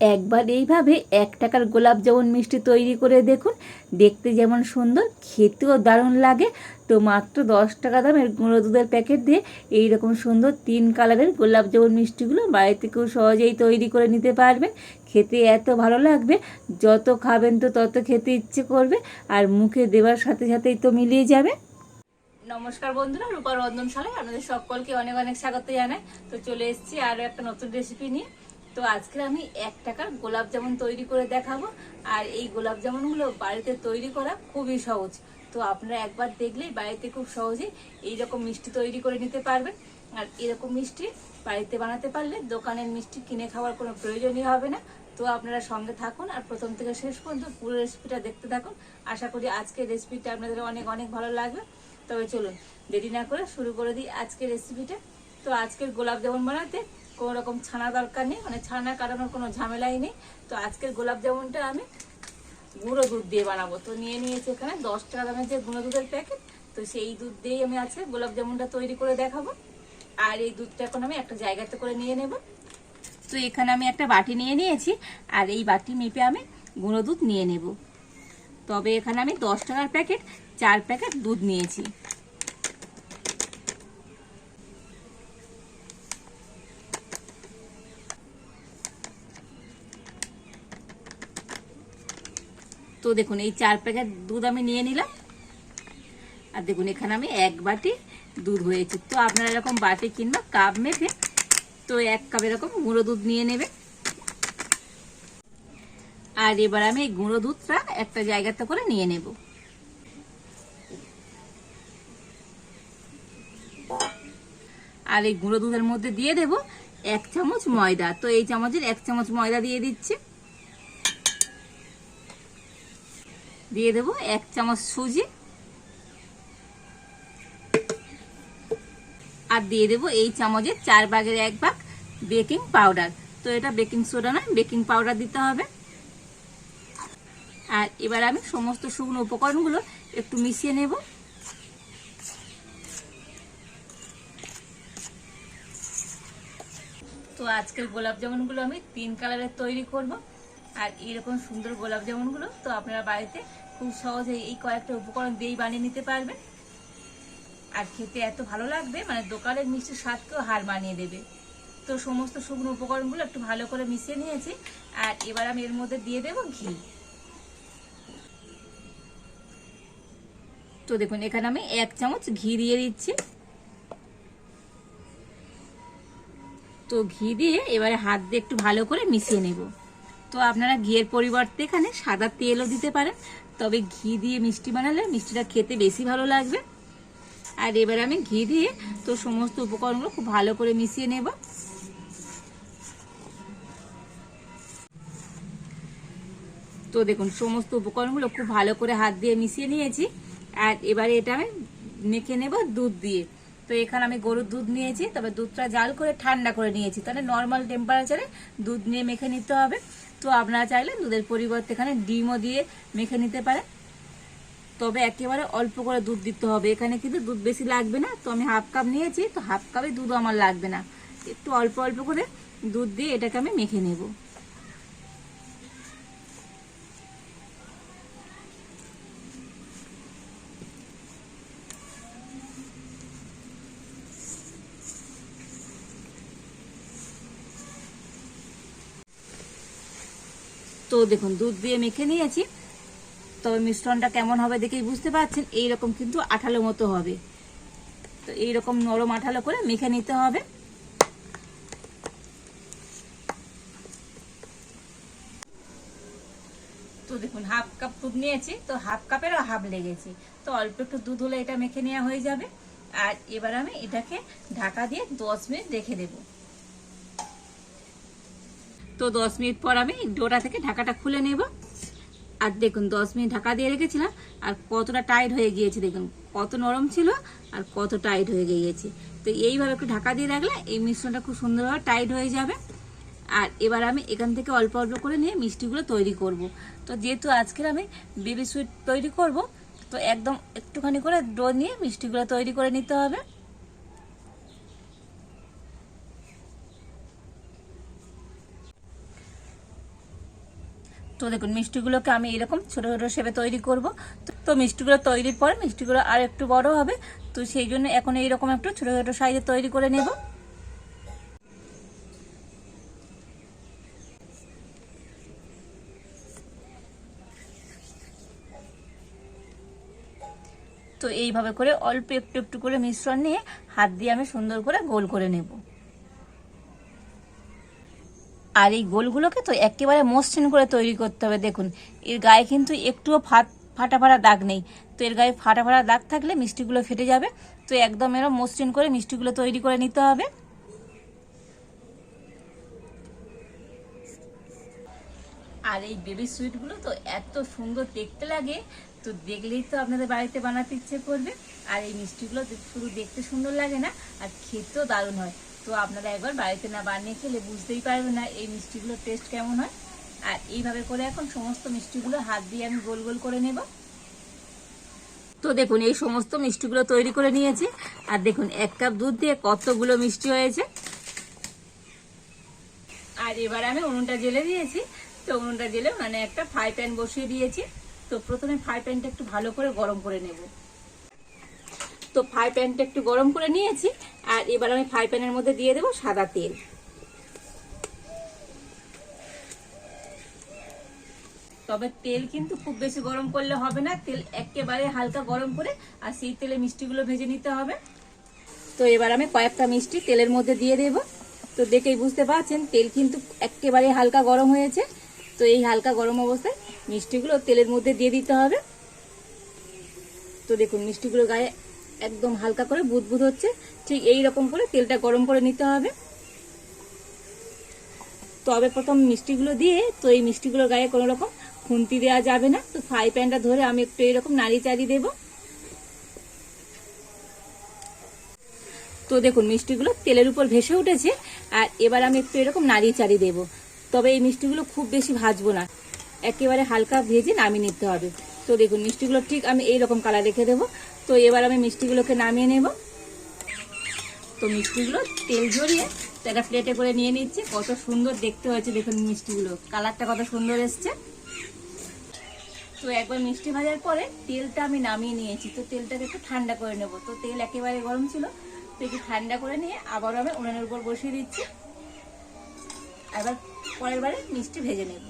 একবার এইভাবে এক টাকার গোলাপ জামুন মিষ্টি তৈরি করে দেখুন। দেখতে যেমন সুন্দর, খেতেও দারুণ লাগে। তো মাত্র দশ টাকা দামের গুঁড়ো দুধের প্যাকেট দিয়ে এই রকম সুন্দর তিন কালারের গোলাপ জামুন মিষ্টিগুলো বাড়িতে কেউ সহজেই তৈরি করে নিতে পারবেন। খেতে এত ভালো লাগবে, যত খাবেন তো তত খেতে ইচ্ছে করবে, আর মুখে দেওয়ার সাথে সাথেই তো মিলিয়ে যাবে। নমস্কার বন্ধুরা, রূপা রন্ধনশালায় আপনাদের সকলকে অনেক অনেক স্বাগত জানাই। তো চলে এসেছি আরও একটা নতুন রেসিপি নিয়ে। তো আজকে আমি এক টাকার গোলাপ জামুন তৈরি করে দেখাবো। আর এই গোলাপ জামুনগুলো বাড়িতে তৈরি করা খুবই সহজ। তো আপনারা একবার দেখলেই বাড়িতে খুব সহজেই এইরকম মিষ্টি তৈরি করে নিতে পারবেন। আর এরকম মিষ্টি বাড়িতে বানাতে পারলে দোকানের মিষ্টি কিনে খাওয়ার কোনো প্রয়োজনই হবে না। তো আপনারা সঙ্গে থাকুন আর প্রথম থেকে শেষ পর্যন্ত পুরো রেসিপিটা দেখতে থাকুন। আশা করি আজকের রেসিপিটা আপনাদের অনেক অনেক ভালো লাগবে। তবে চলুন দেরি না করে শুরু করে দিই আজকের রেসিপিটা। তো আজকের গোলাপ জামুন বানাতে কোনো রকম ছানা দরকার নেই মানে ছানা কাটানোর কোনো ঝামেলাই নেই। তো আজকের গোলাপ জামুনটা আমি গুঁড়ো দুধ দিয়ে বানাবো। তো নিয়ে নিয়েছি এখানে দশ টাকা দামের যে গুঁড়ো দুধের প্যাকেট। তো সেই দুধ দিয়েই আমি আজকে গোলাপ জামুনটা তৈরি করে দেখাবো। আর এই দুধটা এখন আমি একটা জায়গাতে করে নিয়ে নেব। তো এখানে আমি একটা বাটি নিয়ে নিয়েছি, আর এই বাটি মেপে আমি গুঁড়ো দুধ নিয়ে নেব। তবে এখানে আমি দশ টাকার প্যাকেট, চার প্যাকেট দুধ নিয়েছি। তো দেখুন, এই চার প্যাকেট দুধ আমি নিয়ে নিলাম। আর দেখুন, এখানে আমি এক বাটি দুধ হয়েছে। তো আপনারা এরকম বাটি কিংবা কাপ মেপে তো এক কাপ এরকম গুঁড়ো দুধ নিয়ে নেবে আর এবার আমি এই গুঁড়ো দুধটা একটা জায়গাতে করে নিয়ে নেব। আর এই গুঁড়ো দুধের মধ্যে দিয়ে দেব এক চামচ ময়দা। তো এই চামচের এক চামচ ময়দা দিয়ে দিচ্ছি। দিয়ে দেব এক চামচ সুজি। আর দিয়ে দেব এই চামচের চার ভাগের এক ভাগ বেকিং পাউডার। তো এটা বেকিং সোডা না বেকিং পাউডার দিতে হবে। আর এবার আমি সমস্ত শুকনো উপকরণগুলো একটু মিশিয়ে নেব। তো আজকের গোলাপ জামুনগুলো আমি তিন কালারের তৈরি করব। আর এরকম সুন্দর গোলাপ জামুনগুলো তো আপনারা বাড়িতে খুব সহজে এই কয়েকটা উপকরণ দিয়েই বানিয়ে নিতে পারবেন আর খেতে এত ভালো লাগবে মানে দোকানের মিষ্টির স্বাদকেও হার মানিয়ে দেবে। তো সমস্ত শুকনো উপকরণগুলো একটু ভালো করে মিশিয়ে নিয়েছি, আর এবার আমি এর মধ্যে দিয়ে দেব ঘি। তো দেখুন, এখানে আমি এক চামচ ঘি দিয়ে দিচ্ছি। তো ঘি দিয়ে এবারে হাত দিয়ে একটু ভালো করে মিশিয়ে নেব। তো আপনারা ঘিয়ের পরিবর্তে এখানে সাদা তেলও দিতে পারেন তবে ঘি দিয়ে মিষ্টি বানালে মিষ্টিটা খেতে বেশি ভালো লাগবে। আর এবার আমি ঘি দিয়ে তো সমস্ত উপকরণগুলো খুব ভালো করে মিশিয়ে নেব। তো দেখুন, সমস্ত উপকরণগুলো খুব ভালো করে হাত দিয়ে মিশিয়ে নিয়েছি। আর এবারে এটা আমি মেখে নেব দুধ দিয়ে। তো এখানে আমি গরুর দুধ নিয়েছি, তবে দুধটা জাল করে ঠান্ডা করে নিয়েছি। তাহলে নর্মাল টেম্পারেচারে দুধ নিয়ে মেখে নিতে হবে। তো আপনারা চাইলে দুধের পরিবর্তে এখানে ডিমও দিয়ে মেখে নিতে পারে তবে একেবারে অল্প করে দুধ দিতে হবে। এখানে কিন্তু দুধ বেশি লাগবে না। তো আমি হাফ কাপ নিয়েছি। তো হাফ কাপে দুধ আমার লাগবে না। একটু অল্প অল্প করে দুধ দিয়ে এটাকে আমি মেখে নেব। তো দেখুন, দুধ দিয়ে মেখে নিয়েছি। তবে মিশ্রণটা কেমন হবে দেখেই বুঝতে পারছেন, এইরকম কিন্তু আঠালো মতো হবে। তো এইরকম নরম আঠালো করে মেখে নিতে হবে। তো দেখুন, হাফ কাপ দুধ নিয়েছি, তো হাফ কাপেরও হাফ লেগেছে। তো অল্প একটু দুধ হলে এটা মেখে নেওয়া হয়ে যাবে। আর এবার আমি এটাকে ঢাকা দিয়ে দশ মিনিট রেখে দেবো। তো দশ মিনিট পর আমি ডোটা থেকে ঢাকাটা খুলে নেব। আর দেখুন, দশ মিনিট ঢাকা দিয়ে রেখেছিলাম, আর কতটা টাইট হয়ে গিয়েছে দেখুন, কত নরম ছিল আর কত টাইট হয়ে গিয়েছে। তো এইভাবে একটু ঢাকা দিয়ে রাখলে এই মিশ্রণটা খুব সুন্দরভাবে টাইট হয়ে যাবে। আর এবার আমি এখান থেকে অল্প অল্প করে নিয়ে মিষ্টিগুলো তৈরি করব। তো যেহেতু আজকের আমি বেবি সুইট তৈরি করব, তো একদম একটুখানি করে ডো নিয়ে মিষ্টিগুলো তৈরি করে নিতে হবে। তো দেখুন, মিষ্টিগুলোকে আমি এরকম ছোটো ছোটো শেপে তৈরি করব। তো মিষ্টিগুলো তৈরির পর মিষ্টিগুলো আর একটু বড় হবে। তো সেই জন্য এখন এইরকম একটু ছোটো ছোটো সাইজে তৈরি করে নেব। তো এইভাবে করে অল্প একটু একটু করে মিশ্রণ নিয়ে হাত দিয়ে আমি সুন্দর করে গোল করে নেব। আর এই গোলগুলোকে তো একেবারে মসৃণ করে তৈরি করতে হবে। দেখুন, এর গায়ে কিন্তু একটুও ফাট ফাটা ফাটা দাগ নেই। তো এর গায়ে ফাটা ফাটা দাগ থাকলে মিষ্টিগুলো ফেটে যাবে। তো একদম এরকম মসৃণ করে মিষ্টিগুলো তৈরি করে নিতে হবে। আর এই বেবি সুইটগুলো তো এত সুন্দর দেখতে লাগে, তো দেখলেই তো আপনাদের বাড়িতে বানাতে ইচ্ছে করবে। আর এই মিষ্টিগুলো শুধু দেখতে সুন্দর লাগে না, আর খেতেও দারুণ হয়। তো আপনারা একবার বাড়িতে না বানিয়ে খেলে বুঝতেই পারবেন না এই মিষ্টিগুলোর টেস্ট কেমন হয়। আর এইভাবে করে এখন সমস্ত মিষ্টিগুলো হাত দিয়ে আমি গোল গোল করে নেব। তো দেখুন, এই সমস্ত মিষ্টিগুলো তৈরি করে নিয়েছি। আর দেখুন, এক কাপ দুধ দিয়ে কতগুলো মিষ্টি হয়েছে। আর এবার আমি উনুনটা জেলে দিয়েছি। তো উনুনটা জেলে মানে একটা ফ্রাই প্যান বসিয়ে দিয়েছি। তো প্রথমে ফ্রাই প্যানটা একটু ভালো করে গরম করে নেব। তো ফ্রাই প্যানটা একটু গরম করে নিয়েছি, আর এবার আমি ফ্রাই প্যানের মধ্যে দিয়ে দেবো সাদা তেল। তবে তেল কিন্তু খুব বেশি গরম করলে হবে না, তেল একেবারে হালকা গরম করে, আর সেই তেলে মিষ্টিগুলো ভেজে নিতে হবে। তো এবার আমি কয়েকটা মিষ্টি তেলের মধ্যে দিয়ে দেব। তো দেখেই বুঝতে পারছেন, তেল কিন্তু একেবারে হালকা গরম হয়েছে। তো এই হালকা গরম অবস্থায় মিষ্টিগুলো তেলের মধ্যে দিয়ে দিতে হবে। তো দেখুন, মিষ্টিগুলো গায়ে একদম হালকা করে বুদবুদ হচ্ছে। ঠিক এই রকম করে তেলটা গরম করে নিতে হবে। তবে প্রথম মিষ্টিগুলো দিয়ে তো এই মিষ্টিগুলোর গায়ে কোনো রকম খুন্তি দেওয়া যাবে না। তো ফ্রাই প্যানটা ধরে আমি একটু এরকম নাড়ি চাড়ি দেবো। তো দেখুন, মিষ্টিগুলো তেলের উপর ভেসে উঠেছে। আর এবার আমি একটু এরকম নাড়িয়ে চাড়িয়ে দেবো। তবে এই মিষ্টিগুলো খুব বেশি ভাজবো না। একেবারে হালকা ভেজে নামিয়ে নিতে হবে। তো দেখুন, মিষ্টিগুলো ঠিক আমি এই রকম কালার রেখে দেবো। তো এবার আমি মিষ্টিগুলোকে নামিয়ে নেব। তো মিষ্টিগুলো তেল ঝরিয়ে একটা প্লেটে করে নিয়ে নিচ্ছে। কত সুন্দর দেখতে হয়েছে, দেখুন মিষ্টিগুলো। কালারটা কত সুন্দর এসছে। তো একবার মিষ্টি ভাজার পরে তেলটা আমি নামিয়ে নিয়েছি। তো তেলটাকে একটু ঠান্ডা করে নেব। তো তেল একেবারে গরম ছিল, তো একটু ঠান্ডা করে নিয়ে আবারও আমি উনুনের উপর বসিয়ে দিচ্ছি। এবার পরের বারে মিষ্টি ভেজে নেব।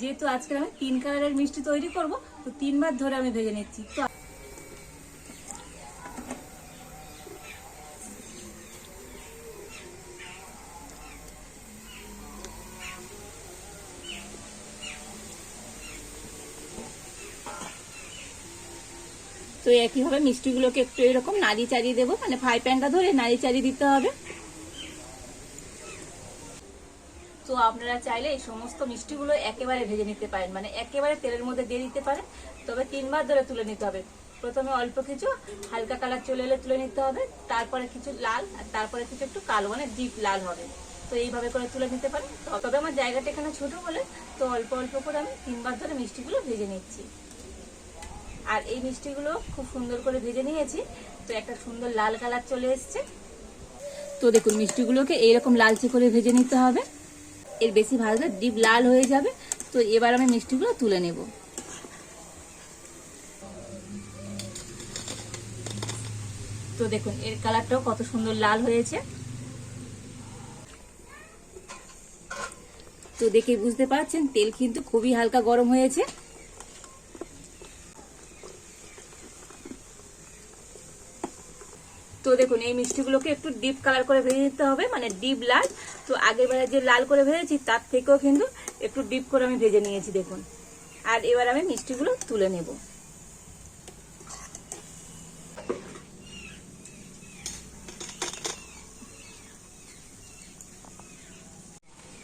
যেহেতু আজকে আমি তিন কালারের মিষ্টি তৈরি করব, তো তিনবার ধরে আমি ভেজে নিচ্ছি। তো তো একইভাবে মিষ্টিগুলোকে একটু এরকম নাড়ি চাড়িয়ে দেবো মানে ফ্রাই প্যানটা ধরে নাড়ি চাড়িয়ে দিতে হবে। তো আপনারা চাইলে এই সমস্ত মিষ্টিগুলো একেবারে ভেজে নিতে পারেন। মানে একেবারে তেলের মধ্যে দিয়ে দিতে পারেন, তবে তিনবার ধরে তুলে নিতে হবে। প্রথমে অল্প কিছু হালকা কালার চলে এলে তুলে নিতে হবে, তারপরে কিছু লাল আর তারপরে কিছু একটু কালো মানে ডিপ লাল হবে। তো এইভাবে করে তুলে নিতে পারেন। তবে আমার জায়গাটা এখানে ছোট বলে, তো অল্প অল্প করে আমি তিনবার ধরে মিষ্টিগুলো ভেজে নিচ্ছি। আর এই মিষ্টিগুলো খুব সুন্দর করে ভেজে নিয়েছি, তো একটা সুন্দর লাল কালার চলে এসছে। তো দেখুন, মিষ্টিগুলোকে এইরকম লালচে করে ভেজে নিতে হবে। এর বেশি ভাজলে ডিপ লাল হয়ে যাবে। তো এবার আমি মিষ্টিগুলো তুলে নেব। তো দেখুন, এর কালারটাও কত সুন্দর লাল হয়েছে। তো দেখে বুঝতে পারছেন, তেল কিন্তু খুবই হালকা গরম হয়েছে তো দেখুন, এই মিষ্টিগুলোকে একটু ডিপ কালার করে ভেজে নিতে হবে মানে ডিপ লাল তো আগের বেলা যে লাল করে ভেজেছি, তার থেকেও কিন্তু একটু ডিপ করে আমি ভেজে নিয়েছি, দেখুন। আর এবার আমি মিষ্টিগুলো তুলে নেব।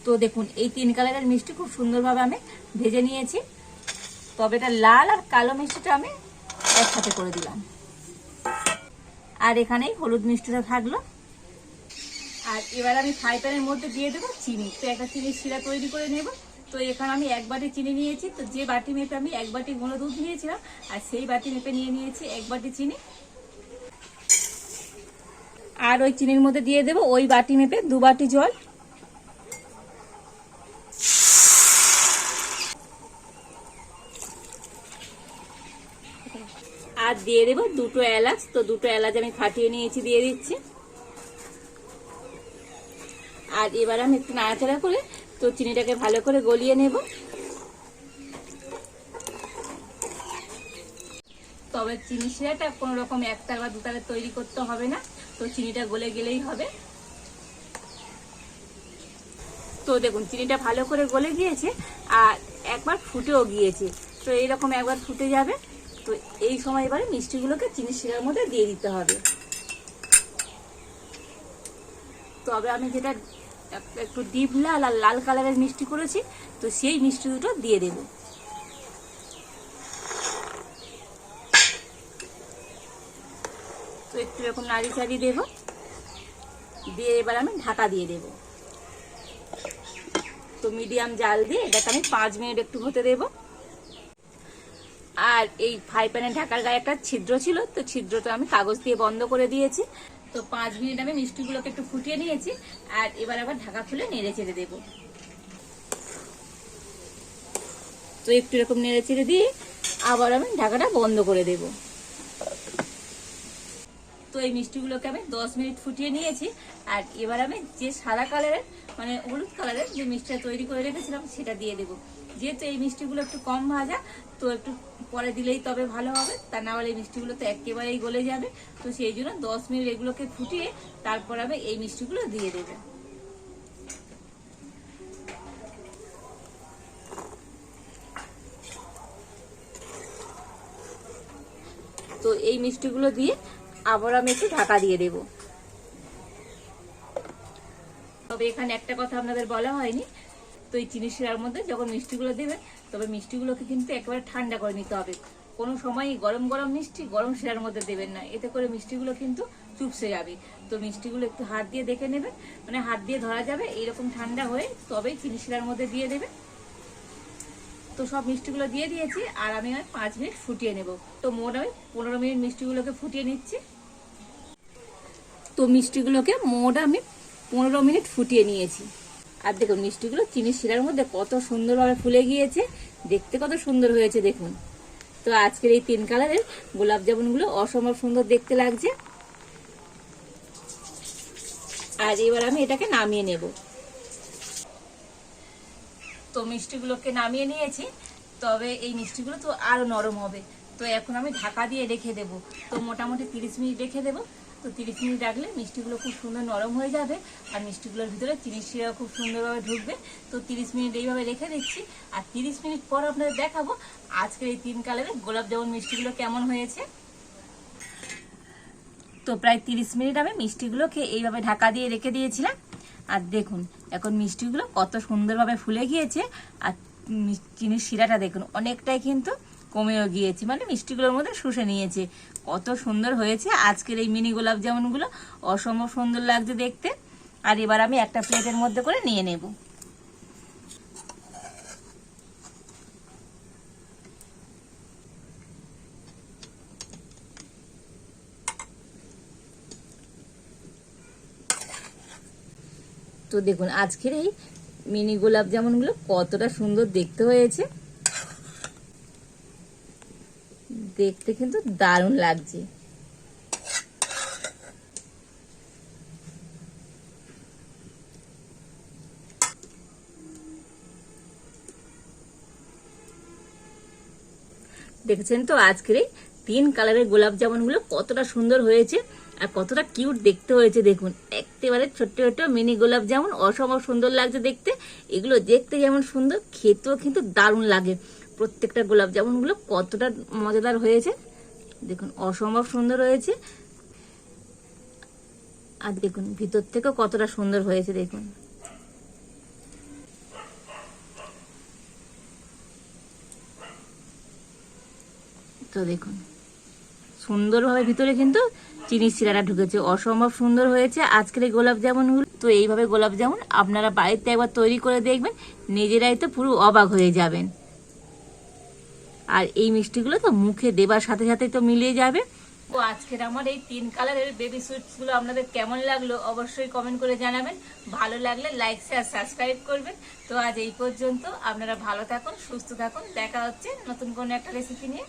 তো দেখুন, এই তিন কালারের মিষ্টি খুব সুন্দরভাবে আমি ভেজে নিয়েছি। তবে এটা লাল আর কালো মিষ্টিটা আমি একসাথে করে দিলাম। আর এখানেই হলুদ মিষ্টিটা থাকল। আর এবার আমি ফ্রাই প্যানের মধ্যে দিয়ে দেবো চিনি। তো একটা চিনির শিরা তৈরি করে নেব। তো এখানে আমি এক বাটি চিনি নিয়েছি। তো যে বাটি মেপে আমি এক বাটি গুঁড়ো দুধ নিয়েছিলাম, আর সেই বাটি মেপে নিয়ে নিয়েছি এক বাটি চিনি। আর ওই চিনির মধ্যে দিয়ে দেবো ওই বাটি মেপে দু বাটি জল আর দিয়ে দেবো। দুটো এলাচ। তো দুটো এলাচ আমি ফাটিয়ে নিয়েছি, দিয়ে দিচ্ছি। আর এবার আমি একটু নাড়াচাড়া করে তো চিনিটাকে ভালো করে গলিয়ে নেব। তবে চিনি শিরাটা কোনো রকম একটা বা দুতারে তৈরি করতে হবে না। তো চিনিটা গলে গেলেই হবে। তো দেখুন, চিনিটা ভালো করে গলে গিয়েছে আর একবার ফুটেও গিয়েছে। তো এইরকম একবার ফুটে যাবে। তো এই সময় এবারে মিষ্টিগুলোকে চিনি শিরার মধ্যে দিয়ে দিতে হবে। তবে আমি যেটা এক- একটু ডিপ লাল আর লাল কালারের মিষ্টি করেছি, তো সেই মিষ্টি দুটো দিয়ে দেব। তো একটু এরকম নাড়ি চাড়িয়ে দেবো, দিয়ে এবার আমি ঢাকা দিয়ে দেব। তো মিডিয়াম জাল দিয়ে এটাকে আমি পাঁচ মিনিট একটু হতে দেব। আর এই ফ্রাই প্যানের ঢাকার গায়ে একটা ছিদ্র ছিল, তো ছিদ্রটা আমি কাগজ দিয়ে বন্ধ করে দিয়েছি। তো পাঁচ মিনিট আমি মিষ্টিগুলোকে একটু ফুটিয়ে নিয়েছি, আর এবার আবার ঢাকা খুলে নেড়ে চেড়ে দেবো। তো একটু এরকম নেড়ে চেড়ে দিয়ে আবার আমি ঢাকাটা বন্ধ করে দেব। তো এই মিষ্টিগুলোকে আমি দশ মিনিট ফুটিয়ে নিয়েছি, আর এবার আমি যে সাদা কালারের মানে হলুদ কালারের যে মিষ্টিটা তৈরি করে রেখেছিলাম, সেটা দিয়ে দেবো। যেহেতু এই মিষ্টিগুলো একটু কম ভাজা, তো একটু পরে দিলেই তবে ভালো হবে। তা না হলে এই মিষ্টিগুলো তো একেবারেই গলে যাবে। তো সেই জন্য দশ মিনিট এগুলোকে ফুটিয়ে তারপর আমি এই মিষ্টিগুলো দিয়ে দেবো। তো এই মিষ্টিগুলো দিয়ে আবার আমি একটু ঢাকা দিয়ে দেব। তবে এখানে একটা কথা আপনাদের বলা হয়নি তো এই চিনি শিরার মধ্যে যখন মিষ্টিগুলো দেবেন তবে মিষ্টিগুলোকে কিন্তু একেবারে ঠান্ডা করে নিতে হবে। কোনো সময় গরম গরম মিষ্টি গরম শিরার মধ্যে দেবেন না। এতে করে মিষ্টিগুলো কিন্তু চুপসে যাবে। তো মিষ্টিগুলো একটু হাত দিয়ে দেখে নেবেন। মানে হাত দিয়ে ধরা যাবে, এইরকম ঠান্ডা হয়ে তবেই চিনি শিরার মধ্যে দিয়ে দেবে তো সব মিষ্টিগুলো দিয়ে দিয়েছি, আর আমি আর পাঁচ মিনিট ফুটিয়ে নেব। তো মোট আমি পনেরো মিনিট মিষ্টিগুলোকে ফুটিয়ে নিচ্ছি। তো মিষ্টিগুলোকে মোট আমি পনেরো মিনিট ফুটিয়ে নিয়েছি। আর দেখুন মিষ্টিগুলো চিনি শিরার মধ্যে কত সুন্দরভাবে ফুলে গিয়েছে। দেখতে কত সুন্দর হয়েছে, দেখুন। তো আজকের এই তিন কালারের গোলাপ জামুনগুলো অসম্ভব সুন্দর দেখতে লাগছে। আর এবার আমি এটাকে নামিয়ে নেব। তো মিষ্টিগুলোকে নামিয়ে নিয়েছি, তবে এই মিষ্টিগুলো তো আরও নরম হবে। তো এখন আমি ঢাকা দিয়ে রেখে দেব। তো মোটামুটি তিরিশ মিনিট রেখে দেবো। তো তিরিশ মিনিট রাখলে মিষ্টিগুলো খুব সুন্দর নরম হয়ে যাবে আর মিষ্টিগুলোর ভিতরে চিনি শিরা খুব সুন্দরভাবে ঢুকবে। তো তিরিশ মিনিট এইভাবে রেখে দিচ্ছি। আর তিরিশ মিনিট পর আপনাদের দেখাবো আজকের এই তিন কালারের গোলাপ জামুন মিষ্টিগুলো কেমন হয়েছে। তো প্রায় তিরিশ মিনিট আমি মিষ্টিগুলোকে এইভাবে ঢাকা দিয়ে রেখে দিয়েছিলাম। আর দেখুন, এখন মিষ্টিগুলো কত সুন্দরভাবে ফুলে গিয়েছে। আর চিনির শিরাটা দেখুন, অনেকটাই কিন্তু কমেও গিয়েছে। মানে মিষ্টিগুলোর মধ্যে শুষে নিয়েছে। কত সুন্দর হয়েছে। আজকের এই মিনি গোলাপ জামুনগুলো অসম্ভব সুন্দর লাগছে দেখতে। আর এবার আমি একটা প্লেটের মধ্যে করে নিয়ে নেব। তো দেখুন, আজকের এই মিনি গোলাপ জামুনগুলো কতটা সুন্দর দেখতে হয়েছে। দেখতে কিন্তু দারুণ লাগছে। দেখেছেন তো আজকের এই তিন কালারের গোলাপ জামুনগুলো কতটা সুন্দর হয়েছে আর কতটা কিউট দেখতে হয়েছে দেখুন। একেবারে ছোট্ট ছোট্ট মিনি গোলাপ জামুন, অসম্ভব সুন্দর লাগছে দেখতে। এগুলো দেখতে যেমন সুন্দর, খেতেও কিন্তু দারুণ লাগে। প্রত্যেকটা গোলাপ জামুনগুলো কতটা মজাদার হয়েছে। দেখুন, অসম্ভব সুন্দর হয়েছে। আর দেখুন, ভিতর থেকেও কতটা সুন্দর হয়েছে, দেখুন। তো দেখুন, সুন্দরভাবে ভিতরে কিন্তু চিনির শিরাটা ঢুকেছে, অসম্ভব সুন্দর হয়েছে। আজকের এই গোলাপ জামুনগুলো, তো এইভাবে গোলাপ জামুন আপনারা বাড়িতে একবার তৈরি করে দেখবেন, নিজেরাই তো পুরো অবাক হয়ে যাবেন। আর এই মিষ্টিগুলো তো মুখে দেবার সাথে সাথে তো মিলিয়ে যাবে। তো আজকের আমার এই তিন কালারের বেবি সুইটসগুলো আপনাদের কেমন লাগল অবশ্যই কমেন্ট করে জানাবেন। ভালো লাগলে লাইক শেয়ার সাবস্ক্রাইব করবেন। তো আজ এই পর্যন্ত আপনারা ভালো থাকুন, সুস্থ থাকুন। দেখা হচ্ছে নতুন কোনো একটা রেসিপি নিয়ে।